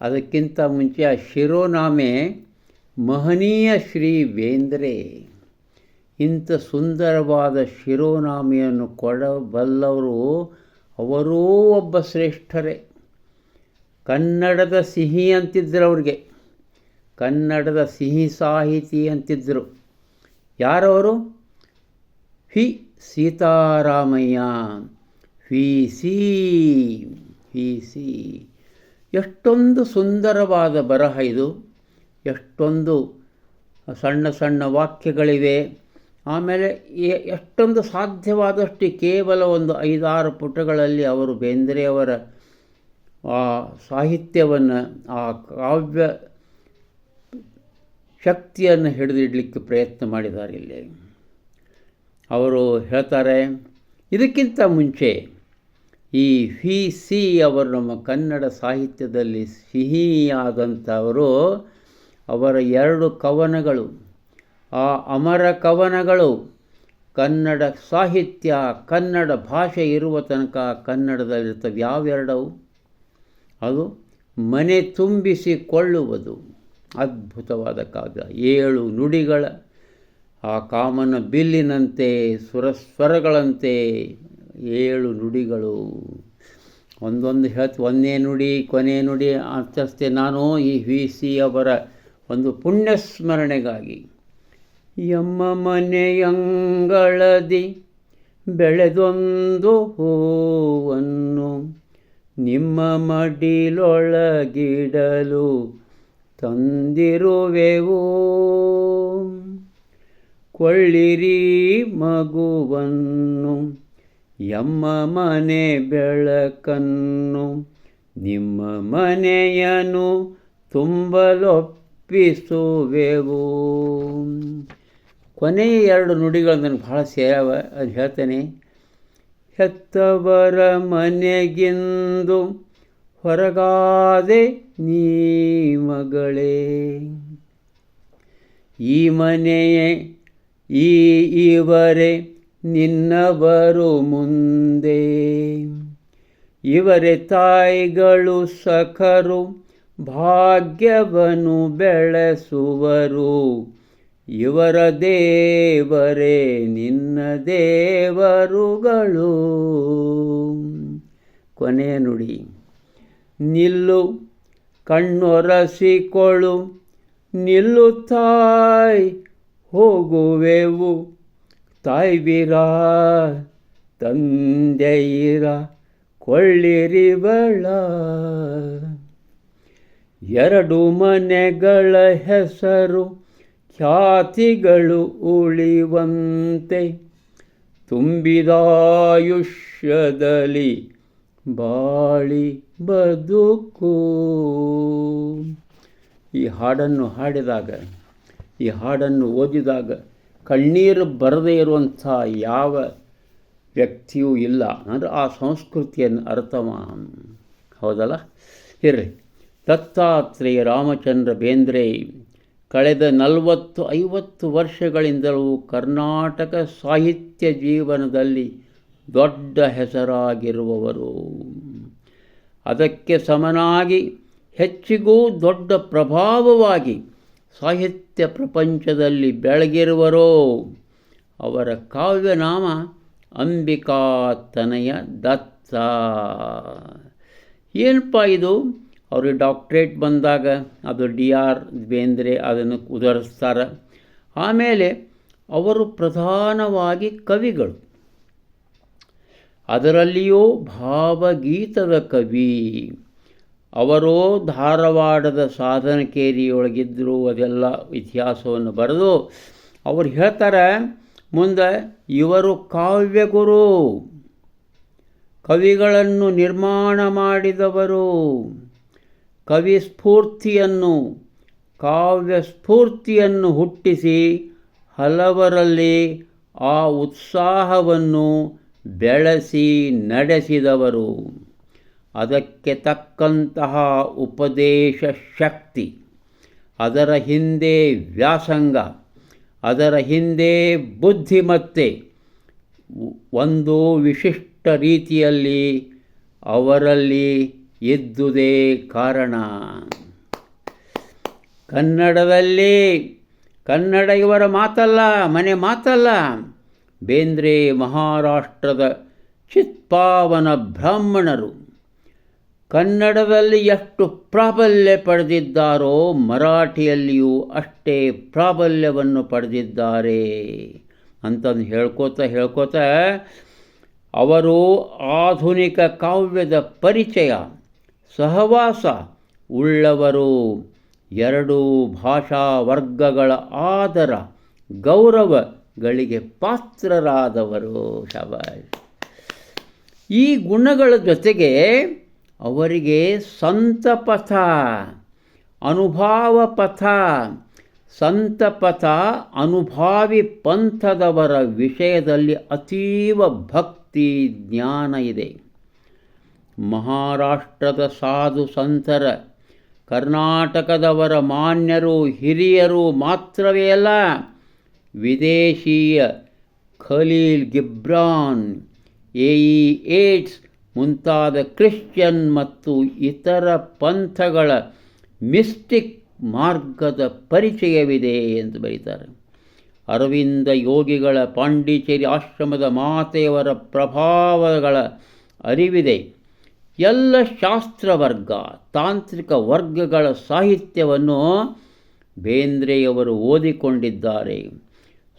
ಅದಕ್ಕಿಂತ ಮುಂಚೆ ಆ ಶಿರೋನಾಮೆ ಮಹನೀಯ ಶ್ರೀ ವೇಂದ್ರೆ. ಇಂಥ ಸುಂದರವಾದ ಶಿರೋನಾಮೆಯನ್ನು ಕೊಡಬಲ್ಲವರು ಅವರೂ ಒಬ್ಬ ಶ್ರೇಷ್ಠರೇ. ಕನ್ನಡದ ಸಿಹಿ ಅಂತಿದ್ರು ಅವ್ರಿಗೆ. ಕನ್ನಡದ ಸಿಹಿ ಸಾಹಿತಿ ಅಂತಿದ್ದರು ಯಾರವರು? ಹಿ ಸೀತಾರಾಮಯ್ಯ. ಹಿ ಸಿ. ವಿ ಸಿ. ಎಷ್ಟೊಂದು ಸುಂದರವಾದ ಬರಹ ಇದು. ಎಷ್ಟೊಂದು ಸಣ್ಣ ಸಣ್ಣ ವಾಕ್ಯಗಳಿವೆ. ಆಮೇಲೆ ಎಷ್ಟೊಂದು ಸಾಧ್ಯವಾದಷ್ಟು ಕೇವಲ ಒಂದು ಐದಾರು ಪುಟಗಳಲ್ಲಿ ಅವರು ಬೇಂದ್ರೆಯವರ ಆ ಸಾಹಿತ್ಯವನ್ನು, ಆ ಕಾವ್ಯ ಶಕ್ತಿಯನ್ನು ಹಿಡಿದಿಡಲಿಕ್ಕೆ ಪ್ರಯತ್ನ ಮಾಡಿದ್ದಾರೆ ಇಲ್ಲಿ. ಅವರು ಹೇಳ್ತಾರೆ, ಇದಕ್ಕಿಂತ ಮುಂಚೆ ಈ ವಿ ಸಿ ಅವರು ನಮ್ಮ ಕನ್ನಡ ಸಾಹಿತ್ಯದಲ್ಲಿ ಸಿಹಿಯಾದಂಥವರು, ಅವರ ಎರಡು ಕವನಗಳು, ಆ ಅಮರ ಕವನಗಳು, ಕನ್ನಡ ಸಾಹಿತ್ಯ, ಕನ್ನಡ ಭಾಷೆ ಇರುವ ತನಕ ಕನ್ನಡದಲ್ಲಿರ್ತವೆ. ಯಾವೆರಡವು ಅದು ಮನೆ ತುಂಬಿಸಿಕೊಳ್ಳುವುದು. ಅದ್ಭುತವಾದ ಕಾವ್ಯ. ಏಳು ನುಡಿಗಳ, ಆ ಕಾಮನ ಬಿಲ್ಲಿನಂತೆ, ಸುರಸ್ವರಗಳಂತೆ ಏಳು ನುಡಿಗಳು. ಒಂದೊಂದು ಹೇಳ್ತು, ಒಂದೇ ನುಡಿ, ಕೊನೆ ನುಡಿ ಅಂತಷ್ಟೇ ನಾನು ಈ ವಿ ಸಿ ಅವರ ಒಂದು ಪುಣ್ಯಸ್ಮರಣೆಗಾಗಿ. ಎಮ್ಮ ಮನೆಯಂಗಳದಿ ಬೆಳೆದೊಂದು ಹೂವನ್ನು ನಿಮ್ಮ ಮಡಿಲೊಳಗಿಡಲು ತಂದಿರುವೆವು. ಕೊಳ್ಳಿರಿ ಮಗುವನ್ನು ಎಮ್ಮ ಮನೆ ಬೆಳಕನ್ನು, ನಿಮ್ಮ ಮನೆಯನ್ನು ತುಂಬಲೊಪ್ಪಿಸುವೆವು. ಕೊನೆಯ ಎರಡು ನುಡಿಗಳು ನನಗೆ ಭಾಳ ಸೇರವ ಅದು ಹೇಳ್ತೇನೆ. ಹೆತ್ತವರ ಮನೆಗಿಂದು ಹೊರಗಾದೆ ನೀ ಮಗಳೇ. ಈ ಮನೆಯೇ, ಈ, ಇವರೇ ನಿನ್ನವರು ಮುಂದೆ. ಇವರೇ ತಾಯಿಗಳು ಸಖರು ಭಾಗ್ಯವನ್ನು ಬೆಳೆಸುವರು. ಇವರ ದೇವರೇ ನಿನ್ನ ದೇವರುಗಳು. ಕೊನೆಯ ನುಡಿ. ನಿಲ್ಲು ಕಣ್ಣೊರಸಿಕೊಳು ನಿಲ್ಲು ತಾಯ್, ಹೋಗುವೆವು. ತಾಯ್ಬಿರ ತಂದೆಯಿರ, ಕೊಳ್ಳಿರಿವಳ. ಎರಡು ಮನೆಗಳ ಹೆಸರು ಖ್ಯಾತಿಗಳು ಉಳಿವಂತೆ. ತುಂಬಿದಾಯುಷ್ಯದಲ್ಲಿ ಬಾಳಿ ಬದುಕು. ಈ ಹಾಡನ್ನು ಹಾಡಿದಾಗ, ಈ ಹಾಡನ್ನು ಓದಿದಾಗ ಕಣ್ಣೀರು ಬರದೇ ಇರುವಂಥ ಯಾವ ವ್ಯಕ್ತಿಯೂ ಇಲ್ಲ ಅಂದರೆ ಆ ಸಂಸ್ಕೃತಿಯನ್ನು ಅರ್ಥ ಹೌದಲ್ಲ? ಇರಲಿ. ದತ್ತಾತ್ರೇಯ ರಾಮಚಂದ್ರ ಬೇಂದ್ರೆ ಕಳೆದ ನಲವತ್ತು, ಐವತ್ತು ವರ್ಷಗಳಿಂದಲೂ ಕರ್ನಾಟಕ ಸಾಹಿತ್ಯ ಜೀವನದಲ್ಲಿ ದೊಡ್ಡ ಹೆಸರಾಗಿರುವವರು. ಅದಕ್ಕೆ ಸಮನಾಗಿ ಹೆಚ್ಚಿಗೂ ದೊಡ್ಡ ಪ್ರಭಾವವಾಗಿ ಸಾಹಿತ್ಯ ಪ್ರಪಂಚದಲ್ಲಿ ಬೆಳಗಿರುವರೋ, ಅವರ ಕಾವ್ಯನಾಮ ಅಂಬಿಕಾತನಯ ದತ್ತ. ಏನಪ್ಪ ಇದು? ಅವ್ರಿಗೆ ಡಾಕ್ಟ್ರೇಟ್ ಬಂದಾಗ ಅದು ಡಿ ಆರ್ ಬೇಂದ್ರೆ ಅದನ್ನು ಉದರಿಸ್ತಾರೆ. ಆಮೇಲೆ ಅವರು ಪ್ರಧಾನವಾಗಿ ಕವಿಗಳು. ಅದರಲ್ಲಿಯೂ ಭಾವಗೀತದ ಕವಿ. ಅವರೋ ಧಾರವಾಡದ ಸಾಧನಕೇರಿಯೊಳಗಿದ್ದರು ಅದೆಲ್ಲ ಇತಿಹಾಸವನ್ನು ಬರೆದು ಅವ್ರು ಹೇಳ್ತಾರೆ, ಮುಂದೆ ಇವರು ಕಾವ್ಯಗುರು, ಕವಿಗಳನ್ನು ನಿರ್ಮಾಣ ಮಾಡಿದವರು, ಕವಿ ಸ್ಫೂರ್ತಿಯನ್ನು, ಕಾವ್ಯ ಸ್ಫೂರ್ತಿಯನ್ನು ಹುಟ್ಟಿಸಿ ಹಲವರಲ್ಲಿ ಆ ಉತ್ಸಾಹವನ್ನು ಬೆಳೆಸಿ ನಡೆಸಿದವರು. ಅದಕ್ಕೆ ತಕ್ಕಂತಹ ಉಪದೇಶ ಶಕ್ತಿ ಅದರ ಹಿಂದೆ ವ್ಯಾಸಂಗ, ಅದರ ಹಿಂದೆ ಬುದ್ಧಿಮತ್ತೆ, ಒಂದು ವಿಶಿಷ್ಟ ರೀತಿಯಲ್ಲಿ ಅವರಲ್ಲಿ ಇದ್ದುದೇ ಕಾರಣ. ಕನ್ನಡದಲ್ಲಿ, ಕನ್ನಡ ಇವರ ಮಾತಲ್ಲ, ಮನೆ ಮಾತಲ್ಲ. ಬೇಂದ್ರೆ ಮಹಾರಾಷ್ಟ್ರದ ಚಿತ್ಪಾವನ ಬ್ರಾಹ್ಮಣರು. ಕನ್ನಡದಲ್ಲಿ ಎಷ್ಟು ಪ್ರಾಬಲ್ಯ ಪಡೆದಿದ್ದಾರೋ ಮರಾಠಿಯಲ್ಲಿಯೂ ಅಷ್ಟೇ ಪ್ರಾಬಲ್ಯವನ್ನು ಪಡೆದಿದ್ದಾರೆ ಅಂತಂದು ಹೇಳ್ಕೋತ ಹೇಳ್ಕೋತ ಅವರು ಆಧುನಿಕ ಕಾವ್ಯದ ಪರಿಚಯ, ಸಹವಾಸ ಉಳ್ಳವರು. ಎರಡು ಭಾಷಾ ವರ್ಗಗಳ ಆದರ ಗೌರವಗಳಿಗೆ ಪಾತ್ರರಾದವರು ಶಬಾಷ್. ಈ ಗುಣಗಳ ಜೊತೆಗೆ ಅವರಿಗೆ ಸಂತಪಥ ಅನುಭಾವ ಪಥ ಸಂತಪಥ, ಅನುಭಾವಿ ಪಂಥದವರ ವಿಷಯದಲ್ಲಿ ಅತೀವ ಭಕ್ತಿ ಜ್ಞಾನ ಇದೆ. ಮಹಾರಾಷ್ಟ್ರದ ಸಾಧು ಸಂತರ, ಕರ್ನಾಟಕದವರ ಮಾನ್ಯರು, ಹಿರಿಯರು ಮಾತ್ರವೇ ಅಲ್ಲ, ವಿದೇಶೀಯ ಖಲೀಲ್ ಗಿಬ್ರಾನ್ ಎಯಿ ಏಡ್ಸ್ ಮುಂತಾದ ಕ್ರಿಶ್ಚಿಯನ್ ಮತ್ತು ಇತರ ಪಂಥಗಳ ಮಿಸ್ಟಿಕ್ ಮಾರ್ಗದ ಪರಿಚಯವಿದೆ ಎಂದು ಬರೀತಾರೆ. ಅರವಿಂದ ಯೋಗಿಗಳ ಪಾಂಡಿಚೇರಿ ಆಶ್ರಮದ ಮಾತೆಯವರ ಪ್ರಭಾವಗಳ ಅರಿವಿದೆ. ಎಲ್ಲ ಶಾಸ್ತ್ರವರ್ಗ, ತಾಂತ್ರಿಕ ವರ್ಗಗಳ ಸಾಹಿತ್ಯವನ್ನು ಬೇಂದ್ರೆಯವರು ಓದಿಕೊಂಡಿದ್ದಾರೆ.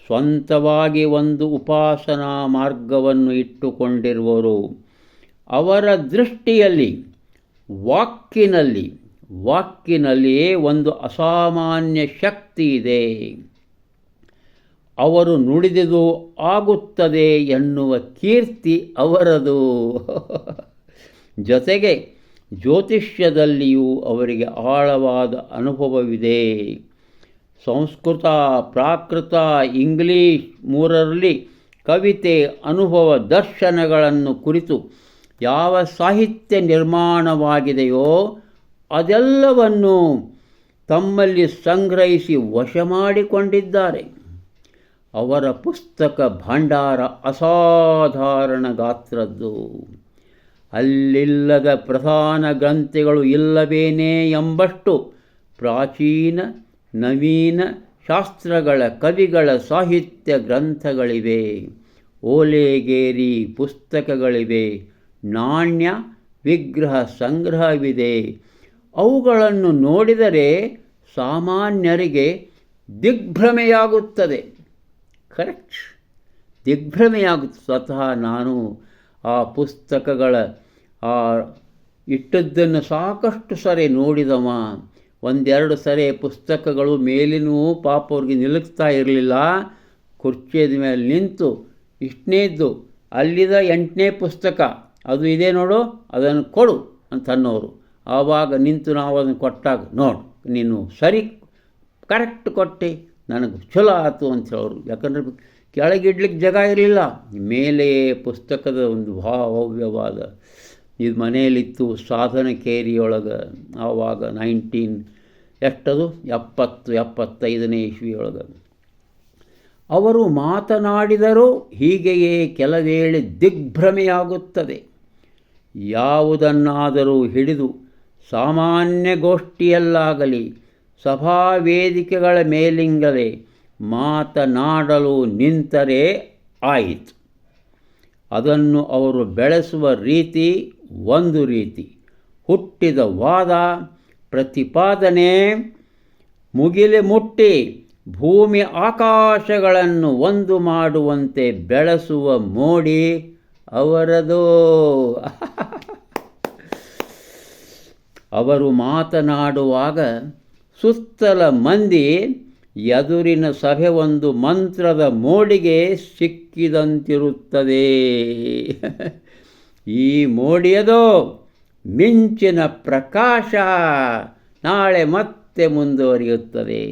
ಸ್ವಂತವಾಗಿ ಒಂದು ಉಪಾಸನಾ ಮಾರ್ಗವನ್ನು ಇಟ್ಟುಕೊಂಡಿರುವವರು ಅವರ ದೃಷ್ಟಿಯಲ್ಲಿ, ವಾಕ್ಕಿನಲ್ಲಿ, ವಾಕ್ಕಿನಲ್ಲಿಯೇ ಒಂದು ಅಸಾಮಾನ್ಯ ಶಕ್ತಿ ಇದೆ. ಅವರು ನುಡಿದುದು ಆಗುತ್ತದೆ ಎನ್ನುವ ಕೀರ್ತಿ ಅವರದು. ಜೊತೆಗೆ ಜ್ಯೋತಿಷ್ಯದಲ್ಲಿಯೂ ಅವರಿಗೆ ಆಳವಾದ ಅನುಭವವಿದೆ. ಸಂಸ್ಕೃತ, ಪ್ರಾಕೃತ, ಇಂಗ್ಲೀಷ್ ಮೂರರಲ್ಲಿ ಕವಿತೆ ಅನುಭವ ದರ್ಶನಗಳನ್ನು ಕುರಿತು ಯಾವ ಸಾಹಿತ್ಯ ನಿರ್ಮಾಣವಾಗಿದೆಯೋ ಅದೆಲ್ಲವನ್ನು ತಮ್ಮಲ್ಲಿ ಸಂಗ್ರಹಿಸಿ ವಶ ಮಾಡಿಕೊಂಡಿದ್ದಾರೆ. ಅವರ ಪುಸ್ತಕ ಭಂಡಾರ ಅಸಾಧಾರಣ ಗಾತ್ರದ್ದು. ಅಲ್ಲಿಲ್ಲದ ಪ್ರಧಾನ ಗ್ರಂಥಗಳು ಇಲ್ಲವೇನೇ ಎಂಬಷ್ಟು ಪ್ರಾಚೀನ, ನವೀನ ಶಾಸ್ತ್ರಗಳ ಕವಿಗಳ ಸಾಹಿತ್ಯ ಗ್ರಂಥಗಳಿವೆ. ಓಲೆಗೇರಿ ಪುಸ್ತಕಗಳಿವೆ. ನಾಣ್ಯ ವಿಗ್ರಹ ಸಂಗ್ರಹವಿದೆ. ಅವುಗಳನ್ನು ನೋಡಿದರೆ ಸಾಮಾನ್ಯರಿಗೆ ದಿಗ್ಭ್ರಮೆಯಾಗುತ್ತದೆ. ಕರೆಕ್ಟ್. ದಿಗ್ಭ್ರಮೆಯಾಗುತ್ತೆ, ಸ್ವತಃ ನಾನು ಆ ಪುಸ್ತಕಗಳ, ಆ ಇಟ್ಟದ್ದನ್ನು ಸಾಕಷ್ಟು ಸರಿ ನೋಡಿದವ. ಒಂದೆರಡು ಸರಿ ಪುಸ್ತಕಗಳು ಮೇಲಿನೂ ಪಾಪ ಅವ್ರಿಗೆ ನಿಲುಕ್ತಾ ಇರಲಿಲ್ಲ. ಕುರ್ಚಿಯದ ಮೇಲೆ ನಿಂತು, ಇಷ್ಟನೇದ್ದು, ಅಲ್ಲಿದ ಎಂಟನೇ ಪುಸ್ತಕ. ಅದು ಇದೆ ನೋಡು, ಅದನ್ನು ಕೊಡು ಅಂತ ಅನ್ನೋರು. ಆವಾಗ ನಿಂತು ನಾವು ಅದನ್ನು ಕೊಟ್ಟಾಗ, ನೋಡು, ನೀನು ಸರಿ, ಕರೆಕ್ಟ್ ಕೊಟ್ಟೆ, ನನಗೆ ಚಲೋ ಆಯಿತು ಅಂತ ಹೇಳೋರು. ಯಾಕಂದರೆ ಕೆಳಗಿಡ್ಲಿಕ್ಕೆ ಜಾಗ ಇರಲಿಲ್ಲ. ಮೇಲೆ ಪುಸ್ತಕದ ಒಂದು ಭಾವ್ಯವಾದ ಇದು ಮನೆಯಲ್ಲಿತ್ತು ಸಾಧನ ಕೇರಿಯೊಳಗೆ ಆವಾಗ ನೈನ್ಟೀನ್ ಎಷ್ಟದು? ಎಪ್ಪತ್ತು, ಎಪ್ಪತ್ತೈದನೇ ಇಸ್ವಿಯೊಳಗೆ. ಅವರು ಮಾತನಾಡಿದರೂ ಹೀಗೆಯೇ ಕೆಲವೇಳೆ ದಿಗ್ಭ್ರಮೆಯಾಗುತ್ತದೆ. ಯಾವುದನ್ನಾದರೂ ಹಿಡಿದು ಸಾಮಾನ್ಯ ಗೋಷ್ಠಿಯಲ್ಲಾಗಲಿ, ಸಭಾ ವೇದಿಕೆಗಳ ಮೇಲಿಂಗಲೇ ಮಾತನಾಡಲು ನಿಂತರೆ ಆಯಿತು. ಅದನ್ನು ಅವರು ಬೆಳೆಸುವ ರೀತಿ ಒಂದು ರೀತಿ. ಹುಟ್ಟಿದ ವಾದ, ಪ್ರತಿಪಾದನೆ, ಮುಗಿಲೆ ಮುಟ್ಟಿ, ಭೂಮಿ ಆಕಾಶಗಳನ್ನು ಒಂದು ಮಾಡುವಂತೆ ಬೆಳೆಸುವ ಮೋಡಿ ಅವರದು. ಅವರು ಮಾತನಾಡುವಾಗ ಸುತ್ತಲ ಮಂದಿ ಎದುರಿನ ಸಭೆ ಒಂದು ಮಂತ್ರದ ಮೋಡಿಗೆ ಸಿಕ್ಕಿದಂತಿರುತ್ತದೆ. ಈ ಮೋಡಿಯದು ಮಿಂಚಿನ ಪ್ರಕಾಶ ನಾಳೆ ಮತ್ತೆ ಮುಂದುವರಿಯುತ್ತದೆ.